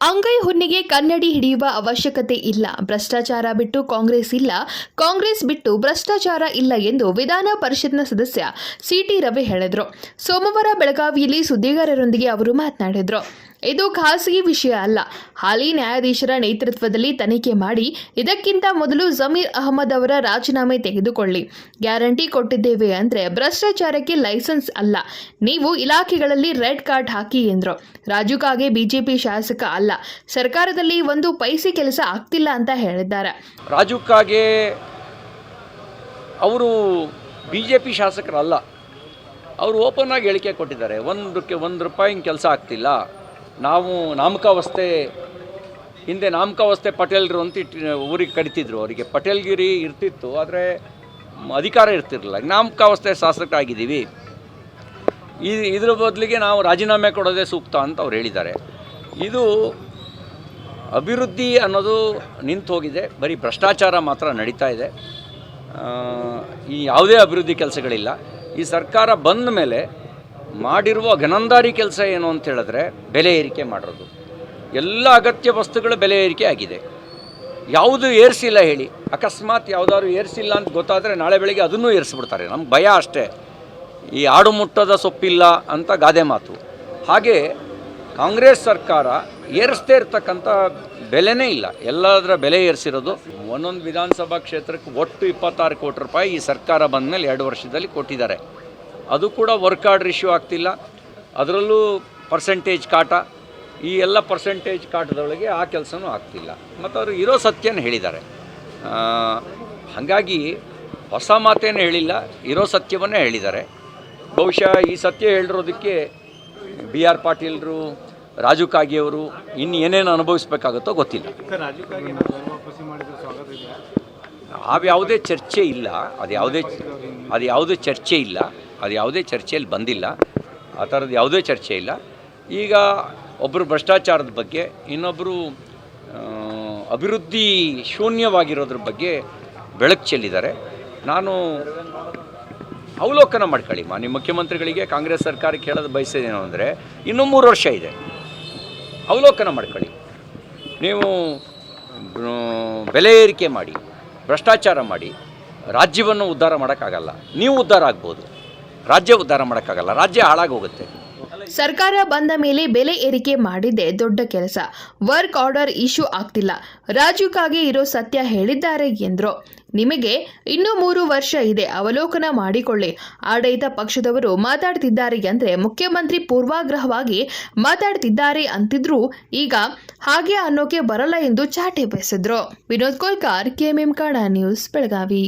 ಅಂಗೈ ಹುಣ್ಣಿಗೆ ಕನ್ನಡಿ ಹಿಡಿಯುವ ಅವಶ್ಯಕತೆ ಇಲ್ಲ. ಭ್ರಷ್ಟಾಚಾರ ಬಿಟ್ಟು ಕಾಂಗ್ರೆಸ್ ಇಲ್ಲ. ಕಾಂಗ್ರೆಸ್ ಬಿಟ್ಟು ಭ್ರಷ್ಟಾಚಾರ ಇಲ್ಲ ಎಂದು ವಿಧಾನ ಪರಿಷತ್ನ ಸದಸ್ಯ ಸಿಟಿ ರವಿ ಹೇಳಿದರು. ಸೋಮವಾರ ಬೆಳಗಾವಿಯಲ್ಲಿ ಸುದ್ದಿಗಾರರೊಂದಿಗೆ ಅವರು ಮಾತನಾಡಿದರು. ಇದು ಖಾಸಗಿ ವಿಷಯ ಅಲ್ಲ. ಹಾಲಿ ನ್ಯಾಯಾಧೀಶರ ನೇತೃತ್ವದಲ್ಲಿ ತನಿಖೆ ಮಾಡಿ ಇದಕ್ಕಿಂತ ಮೊದಲು ಜಮೀರ್ ಅಹಮದ್ ಅವರ ರಾಜೀನಾಮೆ ತೆಗೆದುಕೊಳ್ಳಿ. ಗ್ಯಾರಂಟಿ ಕೊಟ್ಟಿದ್ದೇವೆ ಅಂದ್ರೆ ಭ್ರಷ್ಟಾಚಾರಕ್ಕೆ ಲೈಸೆನ್ಸ್ ಅಲ್ಲ. ನೀವು ಇಲಾಖೆಗಳಲ್ಲಿ ರೆಡ್ ಕಾರ್ಡ್ ಹಾಕಿ ಎಂದರು. ರಾಜು ಕಾಗೆ ಬಿಜೆಪಿ ಶಾಸಕ ಅಲ್ಲ. ಸರ್ಕಾರದಲ್ಲಿ ಒಂದು ಪೈಸೆ ಕೆಲಸ ಆಗ್ತಿಲ್ಲ ಅಂತ ಹೇಳಿದ್ದಾರೆ. ರಾಜು ಕಾಗೆ ಅವರು ಬಿ ಜೆ ಪಿ ಶಾಸಕರಲ್ಲ. ಅವರು ಓಪನ್ ಆಗಿ ಹೇಳಿಕೆ ಕೊಟ್ಟಿದ್ದಾರೆ. ಒಂದಕ್ಕೆ ಒಂದು ರೂಪಾಯಿ ಕೆಲಸ ಆಗ್ತಿಲ್ಲ. ನಾವು ನಾಮಕಾವಸ್ಥೆ, ಹಿಂದೆ ನಾಮಕಾವಸ್ಥೆ ಪಟೇಲ್ರು ಅಂತ ಇಟ್ಟು ಊರಿಗೆ ಕಡಿತಿದ್ರು ಅವರಿಗೆ ಪಟೇಲ್ಗಿರಿ ಇರ್ತಿತ್ತು, ಆದರೆ ಅಧಿಕಾರ ಇರ್ತಿರಲಿಲ್ಲ. ನಾಮಕಾವಸ್ಥೆ ಶಾಸಕರಾಗಿದ್ದೀವಿ. ಈ, ಇದ್ರ ಬದಲಿಗೆ ನಾವು ರಾಜೀನಾಮೆ ಕೊಡೋದೇ ಸೂಕ್ತ ಅಂತ ಅವ್ರು ಹೇಳಿದ್ದಾರೆ. ಇದು ಅಭಿವೃದ್ಧಿ ಅನ್ನೋದು ನಿಂತು ಹೋಗಿದೆ ಬರೀ ಭ್ರಷ್ಟಾಚಾರ ಮಾತ್ರ ನಡೀತಾ ಇದೆ. ಈ ಯಾವುದೇ ಅಭಿವೃದ್ಧಿ ಕೆಲಸಗಳಿಲ್ಲ. ಈ ಸರ್ಕಾರ ಬಂದ ಮೇಲೆ ಮಾಡಿರುವ ಘನಂದಾರಿ ಕೆಲಸ ಏನು ಅಂತ ಹೇಳಿದ್ರೆ ಬೆಲೆ ಏರಿಕೆ ಮಾಡಿರೋದು. ಎಲ್ಲ ಅಗತ್ಯ ವಸ್ತುಗಳ ಬೆಲೆ ಏರಿಕೆ ಆಗಿದೆ. ಯಾವುದು ಏರಿಸಿಲ್ಲ ಹೇಳಿ, ಅಕಸ್ಮಾತ್ ಯಾವುದಾದ್ರು ಏರಿಸಿಲ್ಲ ಅಂತ ಗೊತ್ತಾದರೆ ನಾಳೆ ಬೆಳಿಗ್ಗೆ ಅದನ್ನೂ ಏರಿಸ್ಬಿಡ್ತಾರೆ. ನಮ್ಗೆ ಭಯ ಅಷ್ಟೇ. ಈ ಆಡು ಮುಟ್ಟದ ಸೊಪ್ಪಿಲ್ಲ ಅಂತ ಗಾದೆ ಮಾತು. ಹಾಗೆ ಕಾಂಗ್ರೆಸ್ ಸರ್ಕಾರ ಏರಿಸ್ದೇ ಇರ್ತಕ್ಕಂಥ ಬೆಲೆನೇ ಇಲ್ಲ. ಎಲ್ಲದರ ಬೆಲೆ ಏರಿಸಿರೋದು ಒಂದೊಂದು ವಿಧಾನಸಭಾ ಕ್ಷೇತ್ರಕ್ಕೆ ಒಟ್ಟು ಇಪ್ಪತ್ತಾರು ಕೋಟಿ ರೂಪಾಯಿ ಈ ಸರ್ಕಾರ ಬಂದ ಮೇಲೆ ಎರಡು ವರ್ಷದಲ್ಲಿ ಕೊಟ್ಟಿದ್ದಾರೆ. ಅದು ಕೂಡ ವರ್ಕ್ ಆರ್ಡ್ ಇಶ್ಯೂ ಆಗ್ತಿಲ್ಲ. ಅದರಲ್ಲೂ ಪರ್ಸೆಂಟೇಜ್ ಕಾಟ. ಈ ಎಲ್ಲ ಪರ್ಸೆಂಟೇಜ್ ಕಾಟದೊಳಗೆ ಆ ಕೆಲಸನೂ ಆಗ್ತಿಲ್ಲ. ಮತ್ತು ಅವರು ಇರೋ ಸತ್ಯನ ಹೇಳಿದ್ದಾರೆ. ಹಾಗಾಗಿ ಹೊಸ ಮಾತೇನು ಹೇಳಿಲ್ಲ ಇರೋ ಸತ್ಯವನ್ನೇ ಹೇಳಿದ್ದಾರೆ. ಬಹುಶಃ ಈ ಸತ್ಯ ಹೇಳಿರೋದಕ್ಕೆ ಬಿ ಆರ್ ಪಾಟೀಲ್ರು ರಾಜು ಕಾಗಿಯವರು ಇನ್ನು ಏನೇನು ಅನುಭವಿಸ್ಬೇಕಾಗುತ್ತೋ ಗೊತ್ತಿಲ್ಲ. ಅವ್ಯಾವುದೇ ಚರ್ಚೆ ಇಲ್ಲ ಅದು ಯಾವುದೇ ಅದು ಯಾವುದೇ ಚರ್ಚೆ ಇಲ್ಲ. ಅದು ಯಾವುದೇ ಚರ್ಚೆಯಲ್ಲಿ ಬಂದಿಲ್ಲ. ಆ ಥರದ್ದು ಯಾವುದೇ ಚರ್ಚೆ ಇಲ್ಲ. ಈಗ ಒಬ್ಬರು ಭ್ರಷ್ಟಾಚಾರದ ಬಗ್ಗೆ ಇನ್ನೊಬ್ಬರು ಅಭಿವೃದ್ಧಿ ಶೂನ್ಯವಾಗಿರೋದ್ರ ಬಗ್ಗೆ ಬೆಳಕು ಚೆಲ್ಲಿದ್ದಾರೆ. ನಾನು ಅವಲೋಕನ ಮಾಡ್ಕೊಳ್ಳಿ. ನಿಮ್ಮ ಮುಖ್ಯಮಂತ್ರಿಗಳಿಗೆ ಕಾಂಗ್ರೆಸ್ ಸರ್ಕಾರಕ್ಕೆ ಹೇಳೋದು ಬಯಸಿದೇನು ಅಂದರೆ, ಇನ್ನೂ ಮೂರು ವರ್ಷ ಇದೆ. ಅವಲೋಕನ ಮಾಡ್ಕೊಳ್ಳಿ. ನೀವು ಬೆಲೆ ಏರಿಕೆ ಮಾಡಿ, ಭ್ರಷ್ಟಾಚಾರ ಮಾಡಿ, ರಾಜ್ಯವನ್ನು ಉದ್ಧಾರ ಮಾಡೋಕ್ಕಾಗಲ್ಲ. ನೀವು ಉದ್ಧಾರ ಆಗ್ಬೋದು. ರಾಜ್ಯ ಉದ್ಧಾರ ಮಾಡೋಕ್ಕಾಗಲ್ಲ, ರಾಜ್ಯ ಹಾಳಾಗೋಗುತ್ತೆ. ಸರ್ಕಾರ ಬಂದ ಮೇಲೆ ಬೆಲೆ ಏರಿಕೆ ಮಾಡಿದ್ದೆ ದೊಡ್ಡ ಕೆಲಸ. ವರ್ಕ್ ಆರ್ಡರ್ ಇಶ್ಯೂ ಆಗ್ತಿಲ್ಲ. ರಾಜ್ಯಕ್ಕಾಗಿ ಇರೋ ಸತ್ಯ ಹೇಳಿದ್ದಾರೆ ಎಂದ್ರು. ನಿಮಗೆ ಇನ್ನೂ ಮೂರು ವರ್ಷ ಇದೆ, ಅವಲೋಕನ ಮಾಡಿಕೊಳ್ಳಿ. ಆಡಳಿತ ಪಕ್ಷದವರು ಮಾತಾಡ್ತಿದ್ದಾರೆ ಅಂದ್ರೆ ಮುಖ್ಯಮಂತ್ರಿ ಪೂರ್ವಾಗ್ರಹವಾಗಿ ಮಾತಾಡ್ತಿದ್ದಾರೆ ಅಂತಿದ್ರು. ಈಗ ಹಾಗೆ ಅನ್ನೋಕೆ ಬರಲ್ಲ ಎಂದು ಚಾಟಿ ಬಯಸಿದ್ರು. ವಿನೋದ್ ಕೋಲ್ಕಾರ್, ಕೆಎಂಎಂ ಕಾಣ ನ್ಯೂಸ್, ಬೆಳಗಾವಿ.